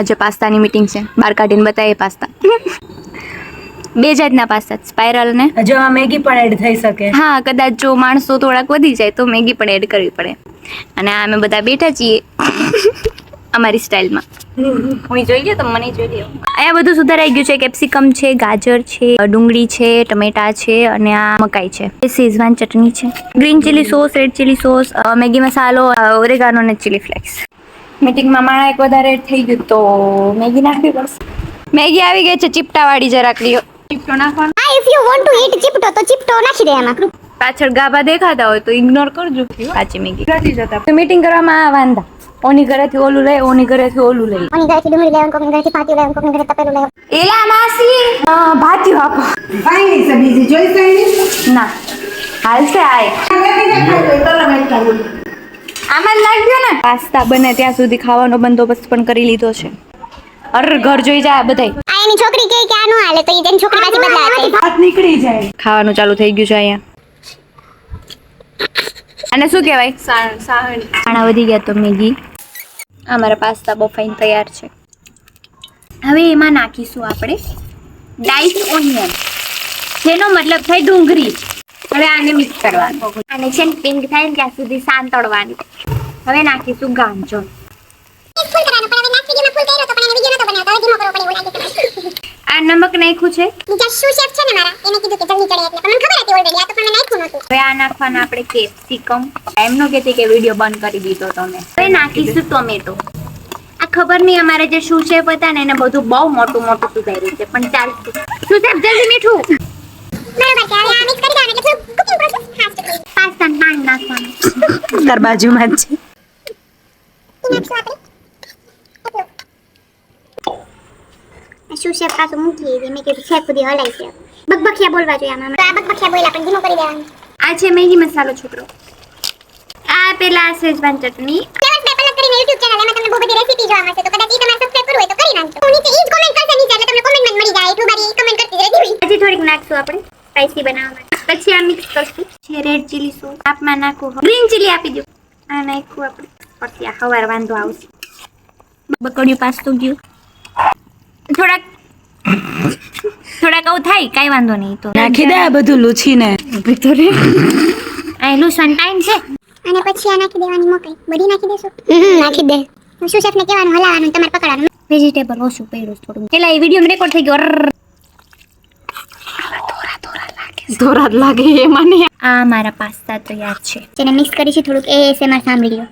આજે પાસ્તાની મીટિંગ છે. બહાર કાઢીને બતાવીએ પાસ્તા. બે જાતના પાસ્તા સ્પાઇરલ ને જો આ મેગી પણ એડ થઈ શકે. હા કદાચ જો માણસો થોડાક વધી જાય તો મેગી પણ એડ કરવી પડે. અને આ અમે બધા બેઠા છીએ અમારી સ્ટાઇલમાં. હું જોઈ લ્યો તો મને જોઈ લ્યો. અહીંયા બધું સુધારાઈ ગયું છે. કેપ્સિકમ છે ગાજર છે ડુંગળી છે ટમેટા છે અને આ મકાઈ છે. એ શેઝવાન ચટણી છે. Green chilli sauce red chilli sauce Maggi મસાલો ઓરેગાનો અને ચીલી ફ્લેક્સ મીટિંગમાં માણા એક વધારે થઈ ગયું તો મેગી નાખવી પડશે મેગી આવી ગઈ છે ચીપટાવાળી જરાક લ્યો. ચીપટો નાખવાનો? હા if you want to eat chipotle તો ચીપટો નાખી દે એમાં પાછળ ગાભા દેખાતા હોય તો ઇગ્નોર કરજો. કાચી મેગી જતા મીટિંગ કરવામાં આ વાંધા. ઓની ઘરેથી ઓલું લઈ ઓની ઘરેથી ઓલું લઈ કોની ઘરેથી ડુંગળી લેવાનું કોની ઘરેથી પાતી લેવાનું કોની ઘરે તપેલું લેવાનું. એલા માસી! ભાત્યું આપો. ફાઈની છે બીજી જોઈ કઈ ના. હાલ છે આય આમાં લાગ્યો ને. પાસ્તા બને ત્યાં સુધી ખાવાનો બંદોબસ્ત પણ કરી લીધો છે. અર ઘર જોઈ જાય બધાય. આ એની છોકરી કે કે આનું હાલે તો ઈ છોકરી પાછી બદલાશે હાથ નીકળી જાય. ખાવાનું ચાલુ થઈ ગયું છે અહીંયા. અને શું કહેવાય? ખાણા વધી ગયા તો મેગી. અમારા પાસ્તા બફાઈને તૈયાર છે. હવે એમાં નાખીશું આપણે ડાઈસ ઓનિયન. જેનો મતલબ થાય ડુંગળી. હવે આને મિક્સ કરવાનું. આને છે ને પિંક થાય ને ત્યાં સુધી સાંતળવાની હવે નાખીશું ગાંજો. આ નમક નાખ્યું છે? બીજા શું શેફ છે ને મારા? એને કીધું કે જલ્દી ચડે એટલે. પણ મને ખબર હતી ઓલરેડી આ તો પણ નાખ્યું નહોતું. હવે આ નાખવાના આપણે કેપ્સિકમ. એમ નો કહેતી કે વીડિયો બંધ કરી દીધો તમે. હવે નાખીશું ટોમેટો આ ખબર નહીં અમારે જે શું શેફ હતા ને એને બધું બહુ મોટું મોટું સુધાર્યું છે. પણ ચાલશે શું શેફ જલ્દી મીઠું. બરોબર છે હવે આ મિક્સ કરી દેવાનું એટલે થોડું કુકિંગ પ્રોસેસ ફાસ્ટ થઈ પાસ્તા પાણી નાખવાનું તાર બાજુમાં જ છે ઈ નાખશું આપણે એટલું. આ શું શેફ પાછું મૂકી દીધી મેં કીધું શેફ સુધી હલાઈ છે બકબકિયા બોલવા જોઈએ આમાં તો આ બકબકિયા બોલ્યા પણ ધીમો કરી દેવાનું આ છે મેગી મસાલો છોકરો આ પેલા શેઝવાન ચટણી ફેમસ બે પલક કરીને YouTube ચેનલ એમાં તમને બહુ બધી રેસીપી જોવા મળશે તો કદાચ ઈ તમારે સબસ્ક્રાઇબ કરવું હોય તો કરી નાખજો હું નીચે ઈ જ કોમેન્ટ કરશે નીચે એટલે તમને કોમેન્ટમાં જ મળી જાય એટલું બારી કમેન્ટ કરતી રહેતી હોય હજી થોડીક નાખશું આપણે સ્પાઈસી બનાવવા માટે પછી આ મિક્સ કરશું. છે રેડ ચીલી સોસ આપમાં નાખું ગ્રીન ચીલી આપી દો. આ નાખું આપણે. પછી આ હવાર વાંધો આવશે. બકડ્યું પાસ્તું ગયું. થોડાક થોડાક આવું થાય કાંઈ વાંધો નહીં તો. નાખી દે આ બધું લૂછીને. આ લૂસન ટાઈમ છે. અને પછી આ નાખી દેવાની મકાઈ. બધી નાખી દેશો? નાખી દે. હું શું શેફને કહેવાનું? હલાવવાનું તમારે પકડવાનું. વેજીટેબલ ઓછું પડ્યું થોડું. પેલા એ વીડિયો રેકોર્ડ થઈ ગયો. ધોરાત લાગે એ મને. આ મારા પાસ્તા તૈયાર છે. જેને મિક્સ કરી છે થોડુંક એ એસએમઆર સાંભળી લ્યો.